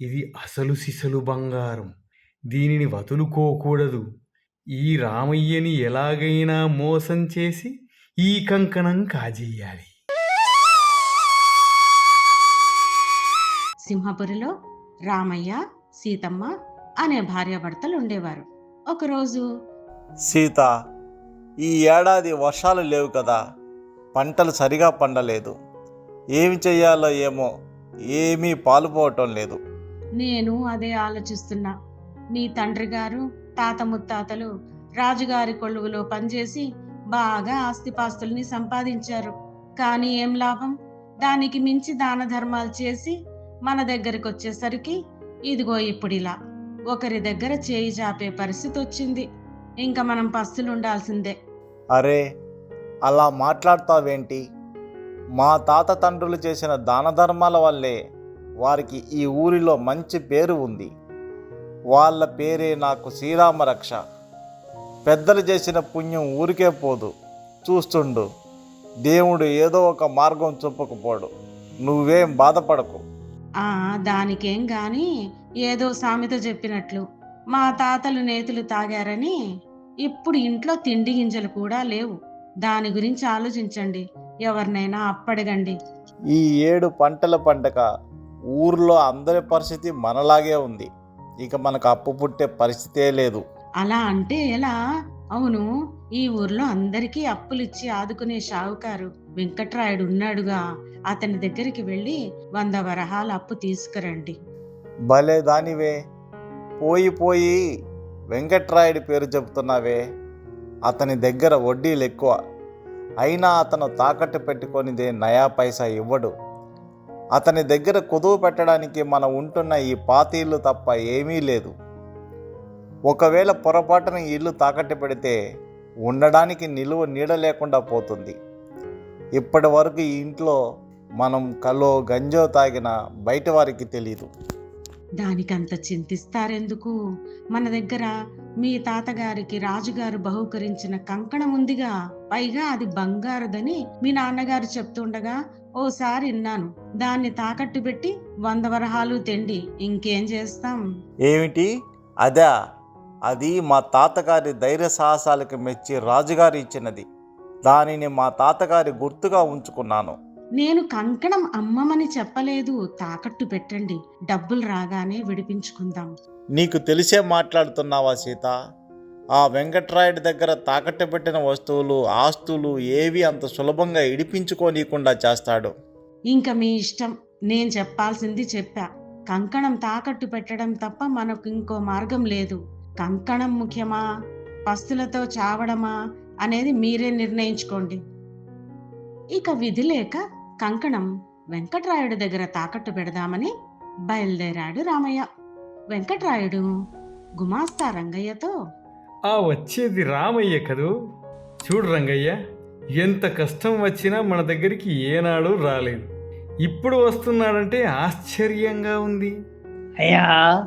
ఇది అసలు సిసలు బంగారం. దీనిని వదులుకోకూడదు. ఈ రామయ్యని ఎలాగైనా మోసం చేసి ఈ కంకణం కాజేయాలి. సింహపురిలో రామయ్య సీతమ్మ అనే భార్యాభర్తలు ఉండేవారు ఒకరోజు సీత ఈ ఏడాది వర్షాలు లేవు కదా పంటలు సరిగా పండలేదు. ఏమి చెయ్యాలో ఏమో ఏమీ పాలుపోవటం లేదు. నేను అదే ఆలోచిస్తున్నా. మీ తండ్రి గారు తాత ముత్తాతలు రాజుగారి కొలువులో పనిచేసి బాగా ఆస్తిపాస్తుల్ని సంపాదించారు. కానీ ఏం లాభం? దానికి మించి దాన ధర్మాలు చేసి మన దగ్గరికి వచ్చేసరికి ఇదిగో ఇప్పుడిలా. ఒకరి దగ్గర చేయి చాపే పరిస్థితి వచ్చింది. ఇంకా మనం పస్తులు ఉండాల్సిందే అరే అలా మాట్లాడతావేంటి? మా తాత తండ్రులు చేసిన దాన ధర్మాల వల్లే వారికి ఈ ఊరిలో మంచి పేరు ఉంది. వాళ్ళ పేరే నాకు శ్రీరామ రక్ష పెద్దలు చేసిన పుణ్యం ఊరికే పోదు. చూస్తుండు దేవుడు ఏదో ఒక మార్గం చూపకపోడు. నువ్వేం బాధపడకు. ఆ దానికేం గాని ఏదో సామెత చెప్పినట్లు. మా తాతలు నేతులు తాగారని ఇప్పుడు ఇంట్లో తిండి గింజలు కూడా లేవు. దాని గురించి ఆలోచించండి. ఎవరినైనా అప్పడగండి. ఈ ఏడు పంటల పండగ ఊర్లో అందరి పరిస్థితి మనలాగే ఉంది. ఇక మనకు అప్పు పుట్టే పరిస్థితే లేదు. అలా అంటే ఎలా? అవును ఈ ఊర్లో అందరికీ అప్పులిచ్చి ఆదుకునే షావుకారు వెంకట్రాయుడు ఉన్నాడుగా అతని దగ్గరికి వెళ్ళి వంద వరహాల అప్పు తీసుకురండి. భలే దానివే. పోయి పోయి వెంకట్రాయుడి పేరు చెబుతున్నావే అతని దగ్గర వడ్డీలు ఎక్కువ అయినా అతను తాకట్టు పెట్టుకొనిదే నయా పైసా ఇవ్వడు. అతని దగ్గర కుదువు పెట్టడానికి మనం ఉంటున్న ఈ పాతీళ్ళు తప్ప ఏమీ లేదు. ఒకవేళ పొరపాటున ఇల్లు తాకట్టు పెడితే ఉండడానికి నిలువ నీడ లేకుండా పోతుంది. ఇప్పటి వరకు ఈ ఇంట్లో మనం కలో గంజో తాగిన బయట వారికి తెలియదు దానికంత చింతిస్తారెందుకు? మన దగ్గర మీ తాతగారికి రాజుగారు బహుకరించిన కంకణం ఉందిగా పైగా అది బంగారుదని మీ నాన్నగారు చెప్తుండగా ఓసారి విన్నాను. దాన్ని తాకట్టు పెట్టి వంద వరహాలు తెండి ఇంకేం చేస్తాం? ఏమిటి? అదా అది మా తాతగారి ధైర్య సాహసాలకు మెచ్చి రాజుగారు ఇచ్చినది. దానిని మా తాతగారి గుర్తుగా ఉంచుకున్నాను. నేను కంకణం అమ్మమని చెప్పలేదు. తాకట్టు పెట్టండి. డబ్బులు రాగానే విడిపించుకుందాం. నీకు తెలిసే మాట్లాడుతున్నావా సీత? ఆ వెంకట్రాయుడి దగ్గర తాకట్టు పెట్టిన వస్తువులు ఆస్తులు ఏవి అంత సులభంగా ఇడిపించుకోనీయకుండా చేస్తాడు? ఇంకా మీ ఇష్టం. నేను చెప్పాల్సింది చెప్పా. కంకణం తాకట్టు పెట్టడం తప్ప మనకు ఇంకో మార్గం లేదు. కంకణం ముఖ్యమా? పస్తులతో చావడమా? అనేది మీరే నిర్ణయించుకోండి. ఇక విధి లేక కంకణం వెంకట్రాయుడి దగ్గర తాకట్టు పెడదామని బయలుదేరాడు రామయ్య. వెంకట్రాయుడు గుమాస్తా రంగయ్యతో ఆ వచ్చేది రామయ్య కదూ? చూడు రంగయ్య ఎంత కష్టం వచ్చినా మన దగ్గరికి ఏనాడు రాలేదు. ఇప్పుడు వస్తున్నాడంటే ఆశ్చర్యంగా ఉంది. అయ్యా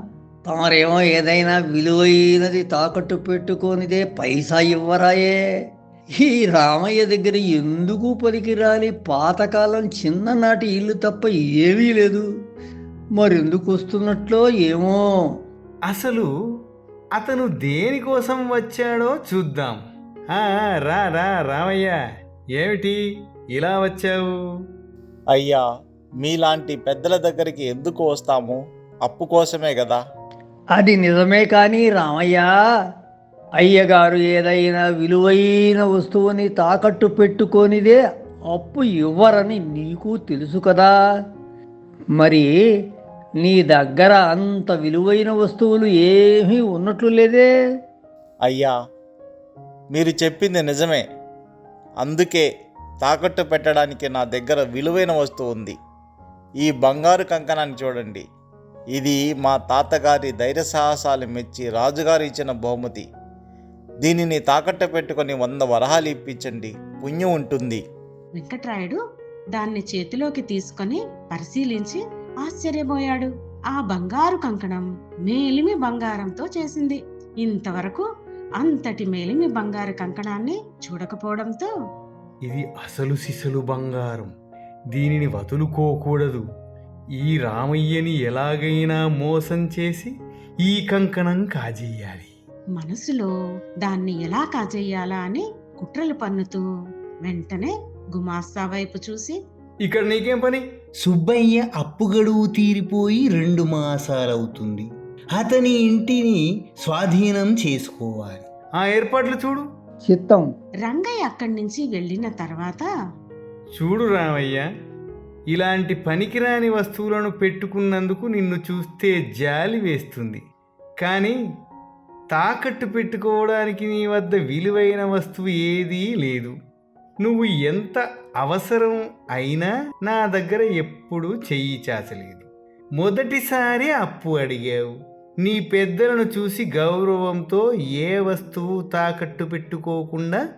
తమరేమో ఏదైనా విలువైనది తాకట్టు పెట్టుకోనిదే పైసా ఇవ్వరాయే. ఈ రామయ్య దగ్గర ఎందుకు పనికిరాని పాతకాలం చిన్ననాటి ఇల్లు తప్ప ఏమీ లేదు. మరెందుకు వస్తున్నట్లో ఏమో? అసలు అతను దేనికోసం వచ్చాడో చూద్దాం. ఆ, రా రా రామయ్య. ఏమిటి ఇలా వచ్చావు? అయ్యా మీలాంటి పెద్దల దగ్గరికి ఎందుకు వస్తాము? అప్పు కోసమే కదా అది నిజమే కానీ రామయ్య అయ్యగారు ఏదైనా విలువైన వస్తువుని తాకట్టు పెట్టుకోనిదే అప్పు ఇవ్వరని నీకు తెలుసు కదా. మరి నీ దగ్గర అంత విలువైన వస్తువులు ఏమీ ఉన్నట్లు లేదే? అయ్యా మీరు చెప్పింది నిజమే. అందుకే తాకట్టు పెట్టడానికి నా దగ్గర విలువైన వస్తువు ఉంది. ఈ బంగారు కంకణాన్ని చూడండి. ఇది మా తాతగారి ధైర్య సాహసాలు మెచ్చి రాజుగారు ఇచ్చిన బహుమతి. దీనిని తాకట్టు పెట్టుకొని వంద వరహాలు ఇప్పించండి. పుణ్యం ఉంటుంది. వెంకట్రాయుడు దాన్ని చేతిలోకి తీసుకొని పరిశీలించి ఆశ్చర్యపోయాడు. ఆ బంగారు కంకణం మేలిమి బంగారంతో చేసింది. ఇంతవరకు అంతటి మేలిమి బంగారు కంకణాన్ని చూడకపోవడంతో ఇది అసలు సిసలు బంగారం. దీనిని వదులుకోకూడదు. ఈ రామయ్యని ఎలాగైనా మోసం చేసి ఈ కంకణం కాజేయాలి. మనసులో దాన్ని ఎలా కాజేయాలా అని కుట్రలు పన్నుతూ వెంటనే గుమాస్తా వైపు చూసి ఇక్కడ నీకేం పని? సుబ్బయ్య అప్పు గడువు తీరిపోయి రెండు మాసాలవుతుంది. అతని ఇంటిని స్వాధీనం చేసుకోవాలి. ఆ ఏర్పాట్లు చూడు. చిత్తం. రంగయ్య అక్కడి నుంచి వెళ్ళిన తర్వాత చూడు రామయ్య ఇలాంటి పనికిరాని వస్తువులను పెట్టుకున్నందుకు నిన్ను చూస్తే జాలి వేస్తుంది. కానీ తాకట్టు పెట్టుకోవడానికి నీ వద్ద విలువైన వస్తువు ఏదీ లేదు. నువ్వు ఎంత అవసరం అయినా నా దగ్గర ఎప్పుడూ చెయ్యి చాచలేదు. మొదటిసారి అప్పు అడిగావు. నీ పెద్దలను చూసి గౌరవంతో ఏ వస్తువు తాకట్టు పెట్టుకోకుండా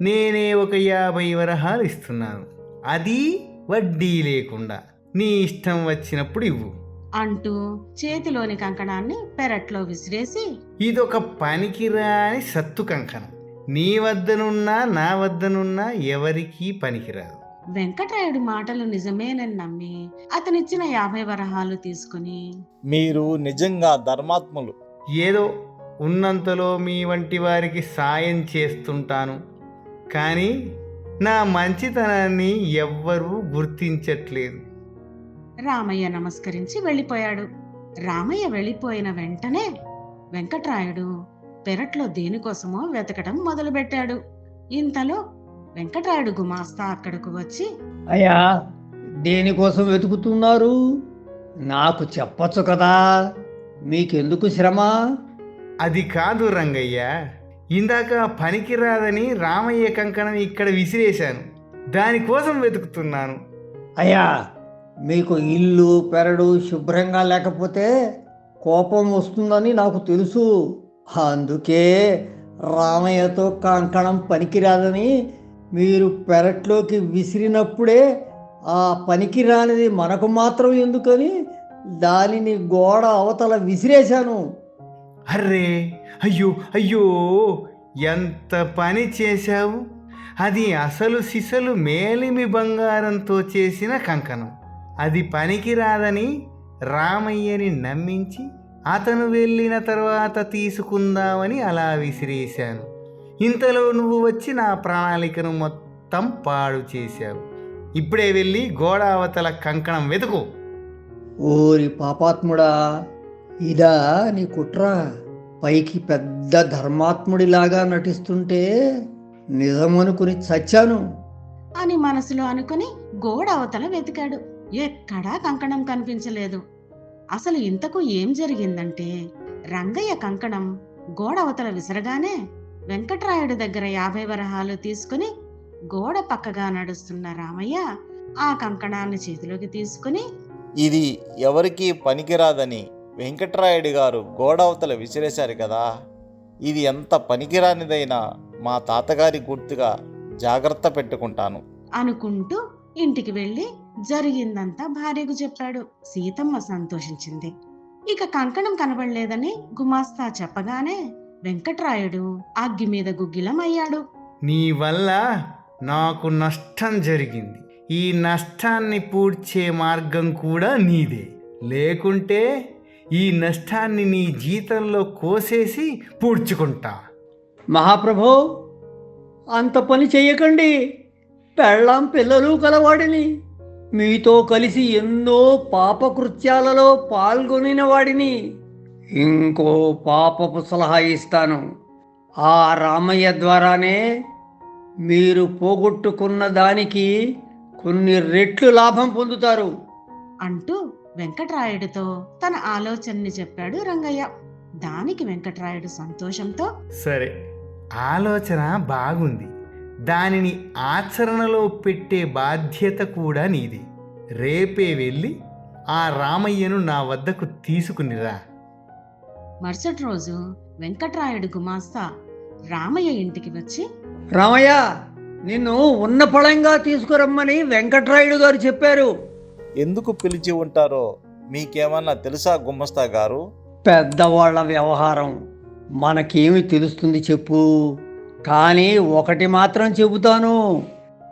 నేనే ఒక యాభై వరహాలు ఇస్తున్నాను. అది వడ్డీ లేకుండా. నీ ఇష్టం వచ్చినప్పుడు ఇవ్వు. అంటూ చేతిలోని కంకణాన్ని పెరట్లో విసిరేసి ఇదొక పనికిరాని సత్తు కంకణం. నీ వద్దనున్నా నా వద్దనున్నా ఎవరికీ పనికిరాదు. వెంకటరాయుడి మాటలు నిజమేనని నమ్మి అతనిచ్చిన యాభై వరహాలు తీసుకుని మీరు నిజంగా ధర్మాత్ములు. ఏదో ఉన్నంతలో మీ వంటి వారికి సాయం చేస్తుంటాను. కానీ నా మంచితనాన్ని ఎవ్వరూ గుర్తించట్లేదు. రామయ్య నమస్కరించి వెళ్ళిపోయాడు. రామయ్య వెళ్ళిపోయిన వెంటనే వెంకట్రాయుడు పెరట్లో దేనికోసమో వెతకడం మొదలుపెట్టాడు. ఇంతలో వెంకట్రాయుడు గుమాస్తా అక్కడకు వచ్చి అయ్యా దేనికోసం వెతుకుతున్నారు? నాకు చెప్పొచ్చు కదా మీకెందుకు శ్రమ? అది కాదు రంగయ్య ఇందాక పనికిరాదని రామయ్య కంకణం ఇక్కడ విసిరేశాను. దానికోసం వెతుకుతున్నాను. అయ్యా మీకు ఇల్లు పెరడు శుభ్రంగా లేకపోతే కోపం వస్తుందని నాకు తెలుసు. అందుకే రామయ్యతో కంకణం పనికిరాదని మీరు పెరట్లోకి విసిరినప్పుడే ఆ పనికిరానిది మనకు మాత్రం ఎందుకని దానిని గోడ అవతల విసిరేశాను. అర్రే! అయ్యో! అయ్యో! ఎంత పని చేశావు? అది అసలు సిసలు మేలిమి బంగారంతో చేసిన కంకణం. అది పనికిరాదని రామయ్యని నమ్మించి అతను వెళ్ళిన తర్వాత తీసుకుందామని అలా విసిరేశాను. ఇంతలో నువ్వు వచ్చి నా ప్రణాళికను మొత్తం పాడు చేశావు. ఇప్పుడే వెళ్ళి గోడ అవతల కంకణం వెతుకు. ఓరి పాపాత్ముడా ఇదా నీ కుట్ర. పైకి పెద్ద ధర్మాత్ముడిలాగా నటిస్తుంటే నిజమనుకుని చచ్చాను. అని మనసులో అనుకుని గోడ అవతల వెతికాడు. ఎక్కడా కంకణం కనిపించలేదు. అసలు ఇంతకు ఏం జరిగిందంటే రంగయ్య కంకణం గోడ అవతల విసరగానే వెంకట్రాయుడి దగ్గర యాభై వరహాలు తీసుకుని గోడ పక్కగా నడుస్తున్న రామయ్య ఆ కంకణాన్ని చేతిలోకి తీసుకుని ఇది ఎవరికీ పనికిరాదని వెంకట్రాయుడు గారు గోడవతల విసిరేశారు కదా. ఇది ఎంత పనికిరానిదైనా మా తాతగారి గుర్తుగా జాగ్రత్త పెట్టుకుంటాను. అనుకుంటూ ఇంటికి వెళ్ళి జరిగిందంతా భార్యకు చెప్పాడు. సీతమ్మ సంతోషించింది. ఇక కంకణం కనబడలేదని గుమాస్తా చెప్పగానే వెంకట్రాయుడు అగ్గి మీద గుగ్గిలమయ్యాడు. నీ వల్ల నాకు నష్టం జరిగింది. ఈ నష్టాన్ని పూడ్చే మార్గం కూడా నీదే. లేకుంటే ఈ నష్టాన్ని నీ జీతంలో కోసేసి పూడ్చుకుంటా. మహాప్రభో అంత పని చెయ్యకండి. పెళ్ళాం పిల్లలు కలవాడిని. మీతో కలిసి ఎన్నో పాపకృత్యాలలో పాల్గొనిన వాడిని ఇంకో పాపపు సలహా ఇస్తాను. ఆ రామయ్య ద్వారానే మీరు పోగొట్టుకున్న దానికి కొన్ని రెట్లు లాభం పొందుతారు. అంటూ వెంకట్రాయుడితో తన ఆలోచనని చెప్పాడు రంగయ్య. దానికి వెంకట్రాయుడు సంతోషంతో సరే ఆలోచన బాగుంది. దానిని ఆచరణలో పెట్టే బాధ్యత కూడా నీది. రేపే వెళ్ళి ఆ రామయ్యను నా వద్దకు తీసుకునిరా. మరుసటి రోజు వెంకట్రాయుడు గుమాస్తా రామయ్య ఇంటికి వచ్చి రామయ్య నిన్ను ఉన్న పళంగా తీసుకురమ్మని వెంకట్రాయుడు గారు చెప్పారు. ఎందుకు పిలిచి ఉంటారో మీకేమన్నా తెలుసా గుమ్మస్తా గారు? పెద్దవాళ్ళ వ్యవహారం మనకేమి తెలుస్తుంది చెప్పు. కానీ ఒకటి మాత్రం చెబుతాను.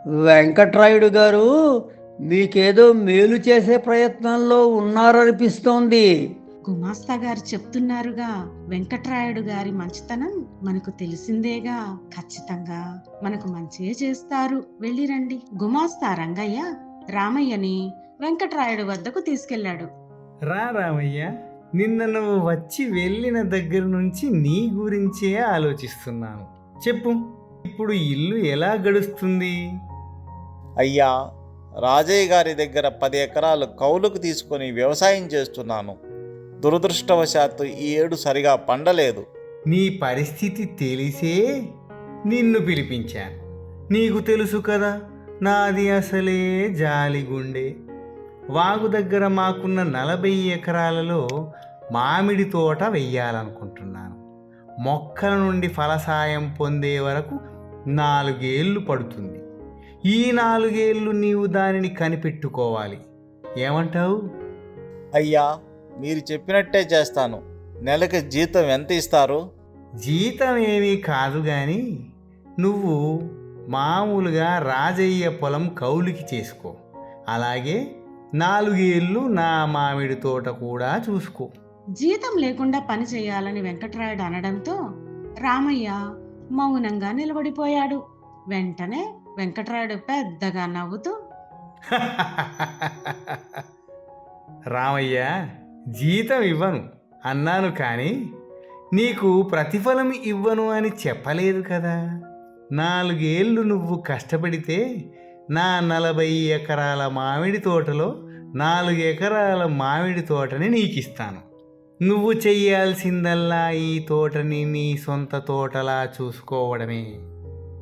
వెంకట్రాయుడు గారు మీకేదో మేలు చేసే ప్రయత్నంలో ఉన్నారనిపిస్తోంది. గుమాస్తా గారు చెప్తున్నారుగా వెంకట్రాయుడు గారి మంచితనం మనకు తెలిసిందేగా. ఖచ్చితంగా మనకు మంచియే చేస్తారు. వెళ్ళిరండి గుమాస్తా రంగయ్య రామయ్యని వెంకట్రాయుడు వద్దకు తీసుకెళ్ళాడు. రా రామయ్య నిన్న నువ్వు వచ్చి వెళ్ళిన దగ్గర నుంచి నీ గురించే ఆలోచిస్తున్నాను. చెప్పు. ఇప్పుడు ఇల్లు ఎలా గడుస్తుంది? అయ్యా రాజయ్య గారి దగ్గర పది ఎకరాలు కౌలుకు తీసుకొని వ్యవసాయం చేస్తున్నాను. దురదృష్టవశాత్తు ఈ ఏడు సరిగా పండలేదు. నీ పరిస్థితి తెలిసే నిన్ను పిలిపించాను. నీకు తెలుసు కదా నాది అసలే జాలిగుండే. వాగు దగ్గర మాకున్న నలభై ఎకరాలలో మామిడి తోట వెయ్యాలనుకుంటున్నాను మొక్కల నుండి ఫలసాయం పొందే వరకు నాలుగేళ్ళు పడుతుంది. ఈ నాలుగేళ్ళు నీవు దానిని కనిపెట్టుకోవాలి. ఏమంటావు? అయ్యా మీరు చెప్పినట్టే చేస్తాను. నెలకి జీతం ఎంత ఇస్తారు? జీతం ఏమీ కాదు కానీ నువ్వు మామూలుగా రాజయ్య పొలం కౌలుకి చేసుకో. అలాగే నాలుగేళ్ళు నా మామిడి తోట కూడా చూసుకో. జీతం లేకుండా పని చేయాలని వెంకట్రాయుడు అనడంతో రామయ్య మౌనంగా నిలబడిపోయాడు. వెంటనే వెంకట్రాయుడు పెద్దగా నవ్వుతూ రామయ్య జీతం ఇవ్వను అన్నాను కానీ నీకు ప్రతిఫలం ఇవ్వను అని చెప్పలేదు కదా. నాలుగేళ్ళు నువ్వు కష్టపడితే నా నలభై ఎకరాల మామిడి తోటలో నాలుగు ఎకరాల మామిడి తోటని నీకిస్తాను. నువ్వు చెయ్యాల్సిందల్లా ఈ తోటని నీ సొంత తోటలా చూసుకోవడమే.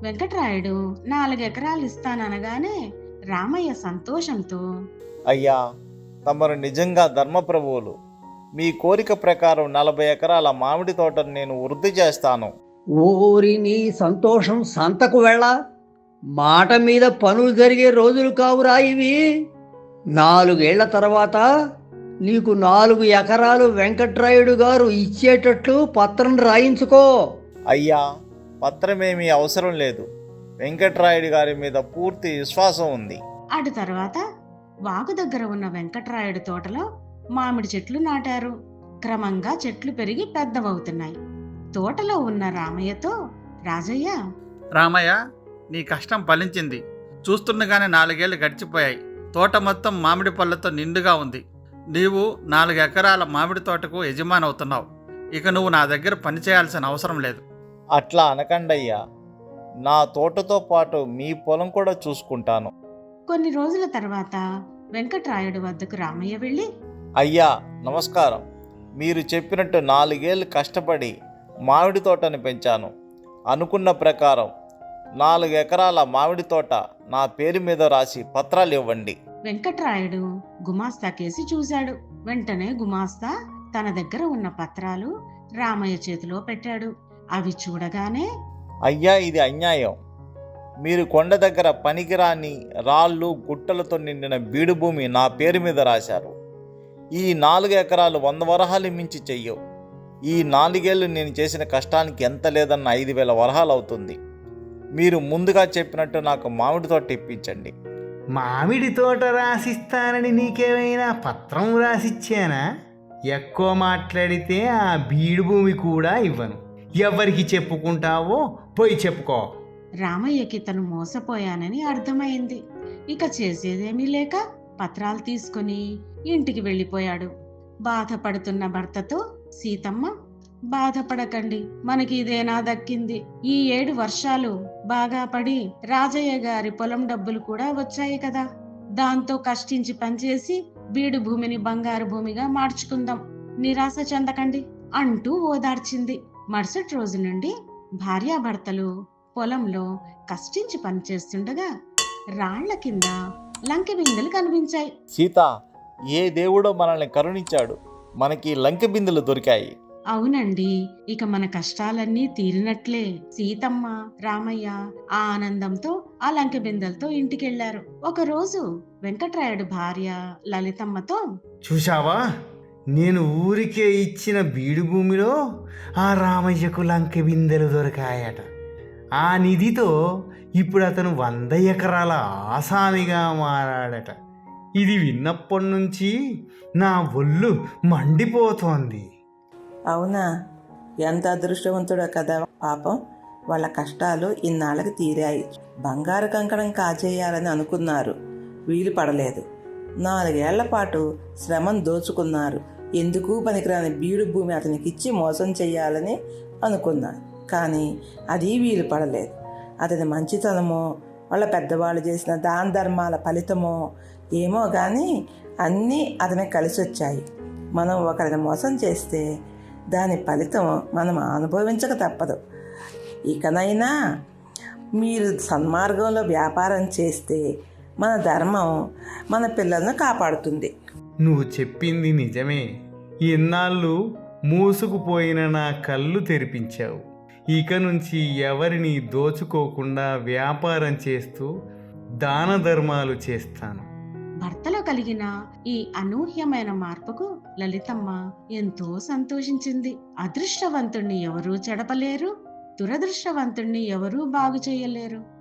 వెంకట్రాయుడు నాలుగు ఎకరాలు ఇస్తాననగానే రామయ్య సంతోషంతో అయ్యా తమరు నిజంగా ధర్మప్రభువులు. మీ కోరిక ప్రకారం నలభై ఎకరాల మామిడి తోటను నేను వృద్ధి చేస్తాను. ఓరి నీ సంతోషం సంతకు వెళ్ళ. మాట మీద పనులు జరిగే రోజులు కావురా ఇవి. నాలుగేళ్ళ తర్వాత నీకు నాలుగు ఎకరాలు వెంకట్రాయుడు గారు ఇచ్చేటట్లు పత్రం రాయించుకో. అయ్యా పత్రమేమీ అవసరం లేదు. వెంకట్రాయుడు గారి మీద పూర్తి విశ్వాసం ఉంది. అటు తర్వాత వాగు దగ్గర ఉన్న వెంకట్రాయుడు తోటలో మామిడి చెట్లు నాటారు. క్రమంగా చెట్లు పెరిగి పెద్దవవుతున్నాయి. తోటలో ఉన్న రామయ్యతో రాజయ్య రామయ్య నీ కష్టం ఫలించింది. చూస్తుండగానే నాలుగేళ్ళు గడిచిపోయాయి. తోట మొత్తం మామిడి పళ్ళతో నిండుగా ఉంది. నీవు నాలుగు ఎకరాల మామిడి తోటకు యజమాని అవుతున్నావు. ఇక నువ్వు నా దగ్గర పని చేయాల్సిన అవసరం లేదు. అట్లా అనకండయ్యా. నా తోటతో పాటు మీ పొలం కూడా చూసుకుంటాను. కొన్ని రోజుల తర్వాత వెంకట్రాయుడు వద్దకు రామయ్య వెళ్ళి అయ్యా నమస్కారం. మీరు చెప్పినట్టు నాలుగేళ్ళు కష్టపడి మామిడి తోటని పెంచాను. అనుకున్న ప్రకారం నాలుగు ఎకరాల మామిడి తోట నా పేరు మీద రాసి పత్రాలు ఇవ్వండి. వెంకట్రాయుడు గుమాస్తా కేసి చూశాడు. వెంటనే గుమాస్తా తన దగ్గర ఉన్న పత్రాలు రామయ్య చేతిలో పెట్టాడు. అవి చూడగానే అయ్యా ఇది అన్యాయం. మీరు కొండ దగ్గర పనికిరాని రాళ్ళు గుట్టలతో నిండిన బీడు భూమి నా పేరు మీద రాశారు. ఈ నాలుగు ఎకరాలు వంద వరహాలు మించి చెయ్యవు ఈ నాలుగేళ్ళు నేను చేసిన కష్టానికి ఎంత లేదన్న ఐదు వేల వరహాలు అవుతుంది. మీరు ముందుగా చెప్పినట్టు నాకు మామిడి తోట ఇప్పించండి. మామిడి తోట రాసిస్తానని నీకేమైనా పత్రం రాసిచ్చానా? ఎక్కువ మాట్లాడితే ఆ బీడు భూమి కూడా ఇవ్వను. ఎవరికి చెప్పుకుంటావో పోయి చెప్పుకో. రామయ్యకి తను మోసపోయానని అర్థమైంది. ఇక చేసేదేమీ లేక పత్రాలు తీసుకుని ఇంటికి వెళ్ళిపోయాడు. బాధపడుతున్న భర్తతో సీతమ్మ బాధపడకండి. మనకి ఇదేనా దక్కింది. ఈ ఏడు వర్షాలు బాగా పడి రాజయ్య గారి పొలం డబ్బులు కూడా వచ్చాయి కదా. దాంతో కష్టించి పనిచేసి బీడు భూమిని బంగారు భూమిగా మార్చుకుందాం. నిరాశ చెందకండి. అంటూ ఓదార్చింది. మరుసటి రోజు నుండి భార్యాభర్తలు పొలంలో కష్టించి పనిచేస్తుండగా రాళ్ళ కింద లంకె బిందెలు కనిపించాయి. సీత ఏ దేవుడో మనల్ని కరుణించాడు. మనకి లంకె బిందెలు దొరికాయి. అవునండి. ఇక మన కష్టాలన్నీ తీరినట్లే. సీతమ్మ రామయ్య ఆ ఆనందంతో ఆ లంకె బిందెలతో ఇంటికెళ్ళారు ఒకరోజు వెంకట్రాయుడు భార్య లలితమ్మతో చూశావా? నేను ఊరికే ఇచ్చిన బీడు భూమిలో ఆ రామయ్యకు లంక బిందెలు దొరికాయట. ఆ నిధితో ఇప్పుడు అతను వంద ఎకరాల ఆసామిగా మారాడట. ఇది విన్నప్పటి నుంచి నా ఒళ్ళు మండిపోతోంది. అవునా? ఎంత అదృష్టవంతుడో కదా. పాపం వాళ్ళ కష్టాలు ఇన్నాళ్ళకి తీరాయి. బంగారు కంకణం కాజేయాలని అనుకున్నారు. వీలు పడలేదు. నాలుగేళ్ళ పాటు శ్రమను దోచుకున్నారు. ఎందుకు పనికిరాని బీడు భూమి అతనికి ఇచ్చి మోసం చేయాలని అనుకున్నాను కానీ అది వీలు పడలేదు. అతని మంచితనమో వాళ్ళ పెద్దవాళ్ళు చేసిన దాన ధర్మాల ఫలితమో ఏమో కానీ అన్నీ అతనికి కలిసి వచ్చాయి మనం ఒకరిని మోసం చేస్తే దాని ఫలితం మనం అనుభవించక తప్పదు. ఇకనైనా మీరు సన్మార్గంలో వ్యాపారం చేస్తే మన ధర్మం మన పిల్లలను కాపాడుతుంది. నువ్వు చెప్పింది నిజమే. ఇన్నాళ్ళు మూసుకుపోయిన నా కళ్ళు తెరిపించావు. ఇక నుంచి ఎవరిని దోచుకోకుండా వ్యాపారం చేస్తూ దాన ధర్మాలు చేస్తాను. భర్తలో కలిగిన ఈ అనూహ్యమైన మార్పుకు లలితమ్మ ఎంతో సంతోషించింది. అదృష్టవంతుణ్ణి ఎవరూ చెడపలేరు. దురదృష్టవంతుణ్ణి ఎవరూ బాగు చేయలేరు.